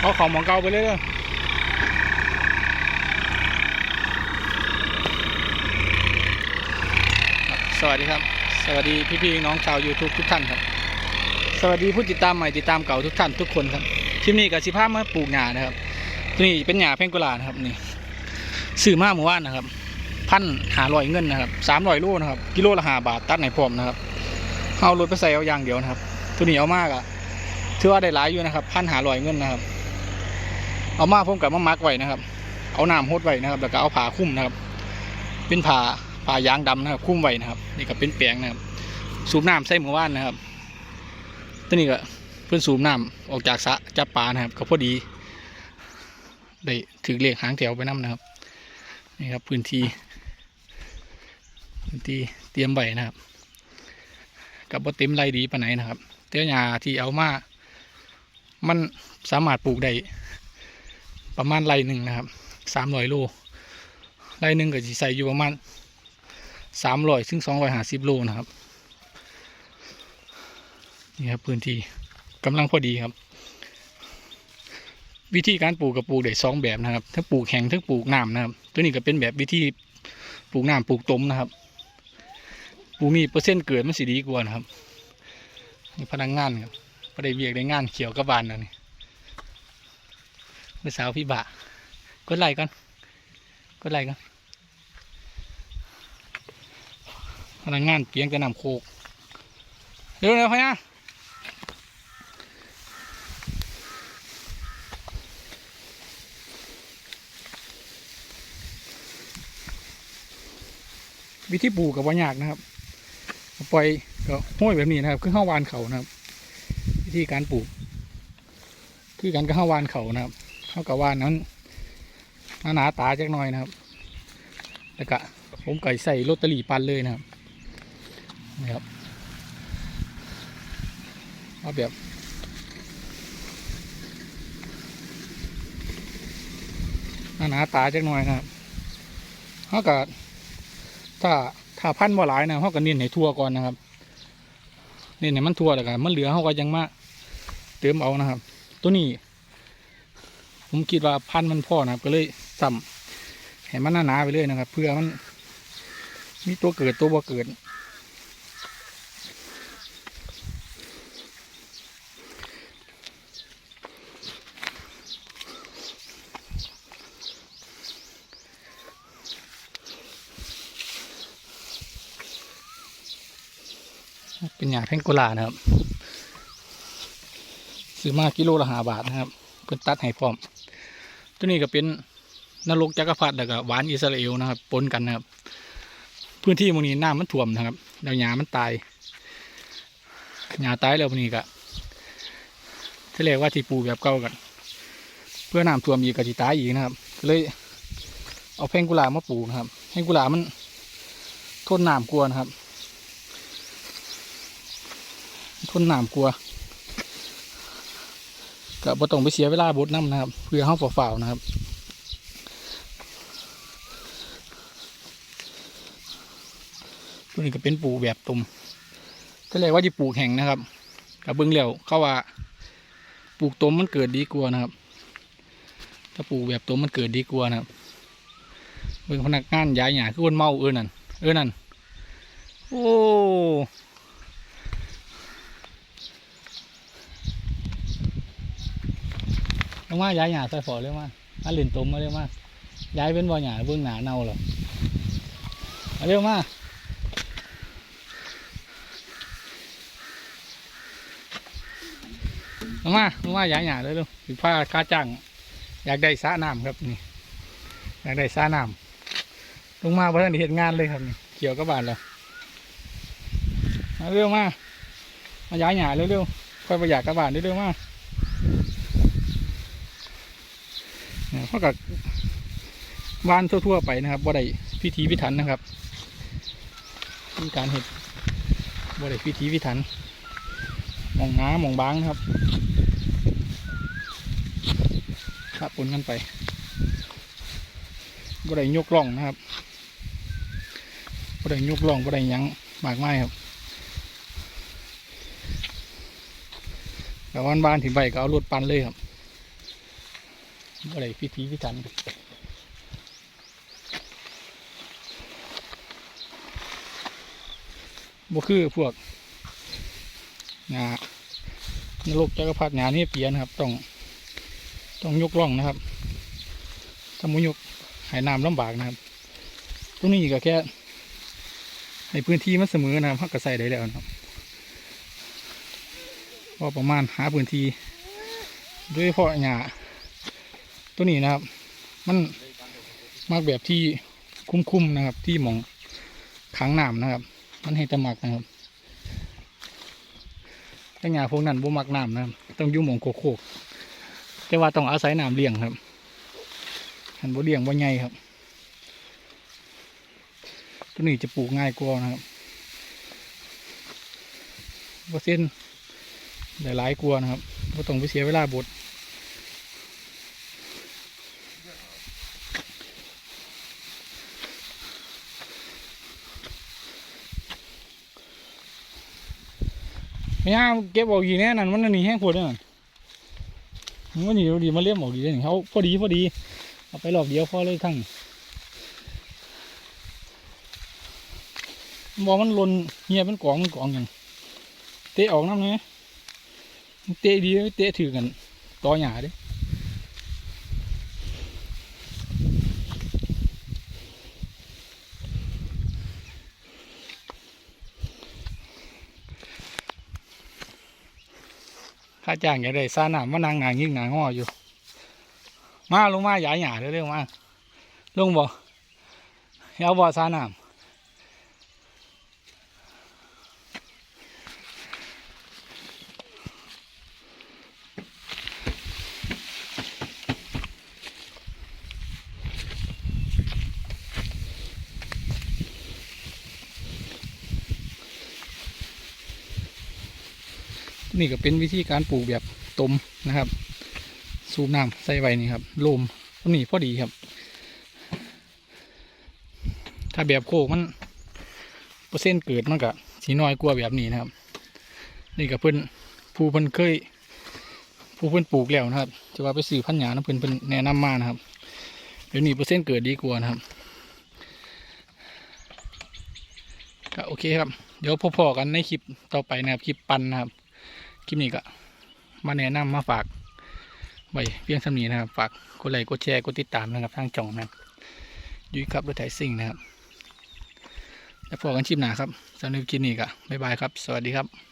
เอาของหมองเก่าไปเลยเด้อสวัสดีครับ สวัสดีพี่ๆน้องชาว YouTube ทุกท่านครับ สวัสดีผู้ติดตามใหม่ติดตามเก่าทุกท่านทุกคนครับคลิปนี้กับสิภาพมาปลูกหญ้านะครับตัวนี้เป็นหญ้าเพงกุหลานะครับนี่ซื้อมาเมื่อวานนะครับ พันหาร้อยเงินนะครับสามร้อยโลนะครับกิโลละห้าบาทตัดไหนพร้อมนะครับเอารถไปใส่เอาอย่างเดียวนะครับ ตัวนี้เอามากอะถือว่าได้หลายอยู่นะครับพันหาร้อยเงินนะครับ เอามาพร้อมกับมะมักไว้นะครับ เอาน้ำหดไว้นะครับ แล้วก็เอาผ้าคุ้มนะครับ เป็นผ้าผ้ายางดำนะครับ คุ้มไว้นะครับนี่ก็เป็นแปลงนะครับ สูบน้ำใส่หมู่บ้านนะครับตัวนี้ก็เพื่อนสูบน้ำออกจากสะจับปลานะครับ ก็พอดี ได้ถือเลขหางแถวไปน้ำนะครับนี่ครับพื้นที่พื้นที่เตรียมไว้นะครับ กับบ่เต็มไรดีปาไหนนะครับเตี้ยหญ้าที่เอามา มันสามารถปลูกได้ ประมาณไรหนึ่งนะครับสามร้อยโลไรหนึ่งก็จะใส่อยู่ประมาณสามร้อยถึงสองร้อยห้าสิบโลนะครับนี่ครับพื้นที่กำลังพอดีครับ วิธีการปลูกกับปลูกได้สองแบบนะครับทั้งปลูกแข็งทั้งปลูกน้ำนะครับ ตัวนี้ก็เป็นแบบวิธีปลูกน้ำปลูกต้มนะครับปลูกนี่เปอร์เซ็นต์เกิดมันสิดีกว่านะครับนี่พนักงานครับพอได้เวียกได้งานเขียวกับบานแล้วนี่ มื่อสาวพี่บะกดไหลก่อนกดไหลก่อนพนักงานเปียงกระนำโคกเร็วเร็วพะยะวิธีปลูกกับว่ายากนะครับเอาปล่อยก็ห้อยแบบนี้นะครับ คือข้าววานเขานะครับ วิธีการปลูก คือการก็ข้าววานเขานะครับ ข้ากับวานนั้นหนาตาจักหน่อยนะครับ แล้วก็ผมไก่ใส่ลอตเตอรี่ปันเลยนะครับนะครับเอาแบบหนาตาจักหน่อยนะครับเขาก็ถ้าถ้าพันธุ์บ่หลายนะเขาก็เน้นให้ทั่วก่อนนะครับเน้นให้มันทั่วแล้วกันมันเหลือเขาก็ยังมาเติมเอานะครับ ตัวนี้ ผมคิดว่าพันธุ์มันพ่อนะครับ ก็เลยซ้ำให้มันหนาๆไปเลยนะครับ เพื่อมันมีตัวเกิดตัวบ่เกิด เป็นหญ้าแพงโกลานะครับซื้อมากิโลละห้าบาทนะครับ เพิ่นตัดให้พร้อม ตัวนี้ก็เป็นนรกจักรพรรดิแล้วก็หวานอิสราเอลนะครับปนกันนะครับ พื้นที่มูนี้น้ำมันท่วมนะครับแล้วหญ้ามันตายหญ้าตายแล้วพวกนี้ก็ที่เรียกว่าที่ปูแบบเก่ากัน เพื่อน้ำท่วมอีกก็สิตายอีกนะครับ เลยเอาแพงกุหลาบมาปลูกนะครับแพงกุหลาบมันทนน้ำกลัวนะครับทนน้ำกลัว ก็บ่ต้องไปเสียเวลาบดน้ำนะครับ เพื่อห้าฝ่าวๆนะครับตัวนี้ก็เป็นปูแบบตุ่มก็เรียกว่าจะปลูกแห่งนะครับกับเบิ้องเหลียวเขาว่าปลูกต้มมันเกิดดีกว่านะครับ ถ้าปลูกแบบต้มมันเกิดดีกว่านะครับเบิ้องพนักงานย้ายหยาคือคนเมาเออนั่นเออนั่นโอ้ ลงมาย้ายหยาใส่ฝอเร็วมามาเล่นตุ้มมาเร็วมาย้ายเป็นบ่อหยาเบื้องหนาเน่าเหรอมาเร็วมาลงมาลงมาหยายหยาเลยลูกถือผ้าค่าจ้างอยากได้สระน้ำครับนี่อยากได้สระน้ำลงมาเพราะท่านเห็นงานเลยครับนี่เกี่ยวกับบานแล้วมาเร็วมามาย้ายหยาเร็วๆค่อยประหยัดกับบานเร็วๆมาเนี่ย เพรากับบ้านทั่ว ๆ ไปนะครับบ่ได้พิธีพิถันนะครับมีการเห็ดบ่ได้พิธีพิถันมองน้ำมองบางนะครับครับปนกันไปบ่ได้ยกล่องนะครับบ่ได้ยกล่องบ่ได้ยังมากมายครับแต่วันบ้านถึงไปก็เอารถปั่นเลยครับ อะไรพิธีพิถันบ่คือพวกงานรกจักรพรรดิงานนี่เปียนะครับ ต้อง ต้องยกล่องนะครับถ้ามุยกหายน้ำลำบากนะครับ ตรงนี้ก็แค่ในพื้นที่มันเสมอนะครับพักกระใส่ได้แล้วนะครับพอประมาณหาพื้นที่โดยเฉพาะหญ้า ตัวนี้นะครับ มันมากแบบที่คุ้มๆนะครับ ที่มองขังน้ำนะครับ มันให้แตะมักนะครับแต่หญ้าพวกนั้นบ่มักน้ำนะครับต้องยู่หมองโคกๆแต่ว่าต้องอาศัยน้ำเลี้ยงครับหันบ่เลี้ยงบ่ใหญ่ครับ ตัวนี้จะปลูกง่ายกว่านะครับเปอร์เซ็นหลายๆกว่านะครับก็ต้องไปเสียเวลาบด ไม่าเก็บออกดีแน่นั่นมันนี่แห้งปวดนั่นมันนี่ดีมาเลี้ยมออกดีเลยเขาพอดีพอดีเอาไปหลอกเดียวพอเลยทั้งบอกมันหลนเงียบมันกองมันกองอย่างเตะออกน้ำเนี่ยเตะดีเตะถือกันต่อหยาดิ ข้าจ้างอย่างไรซาหนามมานั่งหนายิ่งหนาห่ออยู่ มาลงมาหยาหยาเร็วๆมาลงบ่เอาบ่ซาหนาม นี่ก็เป็นวิธีการปลูกแบบตมนะครับ สูบน้ำใส่ไว้นี่ครับลมนี้พอดีครับ ถ้าแบบโคกมันเปอร์เซ็นต์เกิดมันก็สีน้อยกว่าแบบนี้นะครับ นี่ก็เพิ่นผู้เพิ่นเคยผู้เพิ่นปลูกแล้วนะครับจะว่าไปสื่อพันธุ์หยานะเพิ่นเพิ่นแนะนำมานะครับเดี๋ยวนี้เปอร์เซ็นต์เกิดดีกว่านะครับก็โอเคครับ เดี๋ยวพอๆกันในคลิปต่อไปนะครับ คลิปปันนะครับ คลิปนี้ก็มาแนะนำมาฝากไว้เพียงสำนีนะครับ ฝากกดไลค์กดแชร์กดติดตามนะครับทางจ่องนะยุ้ยครับรถไถซิ่งนะครับแล้วพบกันคลิปหน้าครับสำหรับคลิปนี้ก็บ๊ายบายครับ สวัสดีครับ